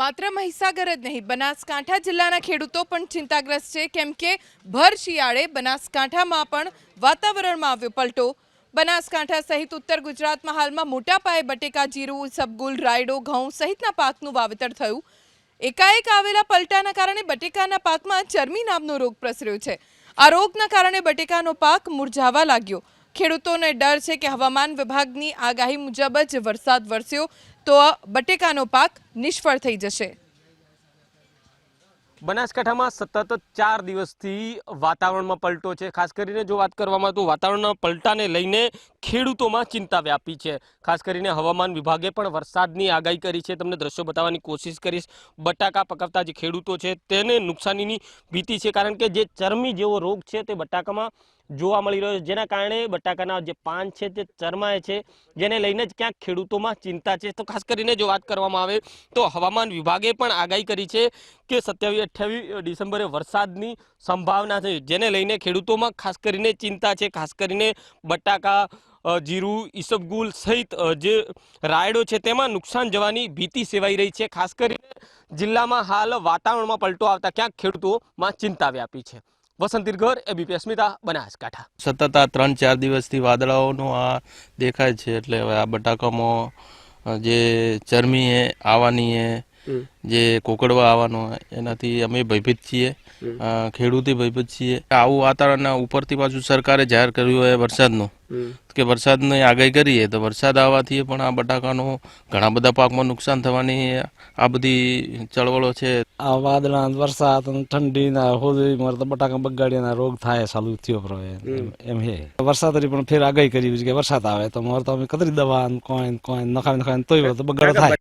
માત્ર મહીસાગર જ નહીં, બનાસકાંઠા જિલ્લાના ખેડૂતો પણ ચિંતાગ્રસ્ત છે. કેમ કે ભર શિયાળે બનાસકાંઠામાં પણ વાતાવરણમાં આવ્યો પલટો. બનાસકાંઠા સહિત ઉત્તર ગુજરાતમાં હાલમાં મોટા પાયે બટેકા, જીરું, સબગુલ, રાયડો, ઘઉં સહિતના પાકનું વાવેતર થયું. એકાએક આવેલા પલટાના કારણે બટેકાના પાકમાં ચરમી નામનો રોગ પ્રસર્યો છે. આ રોગના કારણે બટેકાનો પાક મુરઝાવા લાગ્યો. ખેડૂતોને ડર છે કે હવામાન વિભાગની આગાહી મુજબ જ વરસાદ વરસ્યો તો બટેકાનો પાક નિષ્ફળ થઈ જશે. બનાસકાંઠામાં સતત ચાર દિવસથી વાતાવરણમાં પલટો છે. ખાસ કરીને જો વાત કરવામાં તો વાતાવરણના પલટાને લઈને ખેડૂતોમાં ચિંતા વ્યાપી છે. ખાસ કરીને હવામાન વિભાગે પણ વરસાદની આગાહી કરી છે. તમને દ્રશ્યો બતાવવાની કોશિશ કરીશ. બટાકા પકવતા જે ખેડૂતો છે, તેને નુકસાનીની ભીતિ છે. કારણ કે જે ચરમી જેવો રોગ છે, તે બટાકામાં જોવા મળી રહ્યો છે. જેના કારણે બટાકાના જે પાન છે, તે ચરમાય છે. જેને લઈને જ ક્યાંક ખેડૂતોમાં ચિંતા છે. તો ખાસ કરીને જો વાત કરવામાં આવે, તો હવામાન વિભાગે પણ આગાહી કરી છે કે સત્યાવીસ, અઠ્યાવીસ ડિસેમ્બરે વરસાદની સંભાવના છે. જેને લઈને ખેડૂતોમાં ખાસ કરીને ચિંતા છે. ખાસ કરીને બટાકા જીરું, ઈસબગુલ સહિત જે રાયડો છે તેમાં નુકસાન જવાની ભીતિ સેવાઈ રહી છે. ખાસ કરીને જિલ્લામાં હાલ વાતાવરણમાં પલટો આવતા ક્યાંક ખેડૂતોમાં ચિંતા વ્યાપી છે. વસંત ઘર એબીપી અસ્મિતા, બનાસકાંઠા. સતત આ ત્રણ ચાર દિવસથી વાદળાઓનું આ દેખાય છે, એટલે હવે આ બટાકામાં જે ચરમી આવવાની જે કોકડવા આવવાનો એનાથી અમે ભયભીત છીએ. ખેડૂતે ભયભીત છીએ. આવું વાતાવરણ ઉપરથી પાછું સરકારે જાહેર કર્યું હોય વરસાદનું કે વરસાદની આગાહી કરીએ તો વરસાદ આવવાથી પણ આ બટાકાનો ઘણા બધા પાકમાં નુકસાન થવાની આ બધી ચળવળો છે. આ વાદળા વરસાદ ઠંડીના ઠંડી હોળી મારે તો બટાકા બગાડીના રોગ થાય ચાલુ થયો પ્રવે એમ- હે. વરસાદ પણ ફેર આગાહી કરી છે કે વરસાદ આવે તો મારે તો અમે કતરી દવા ને કોઈ કોઈ નખાવી નખાવી તોય તો બગાડો થાય.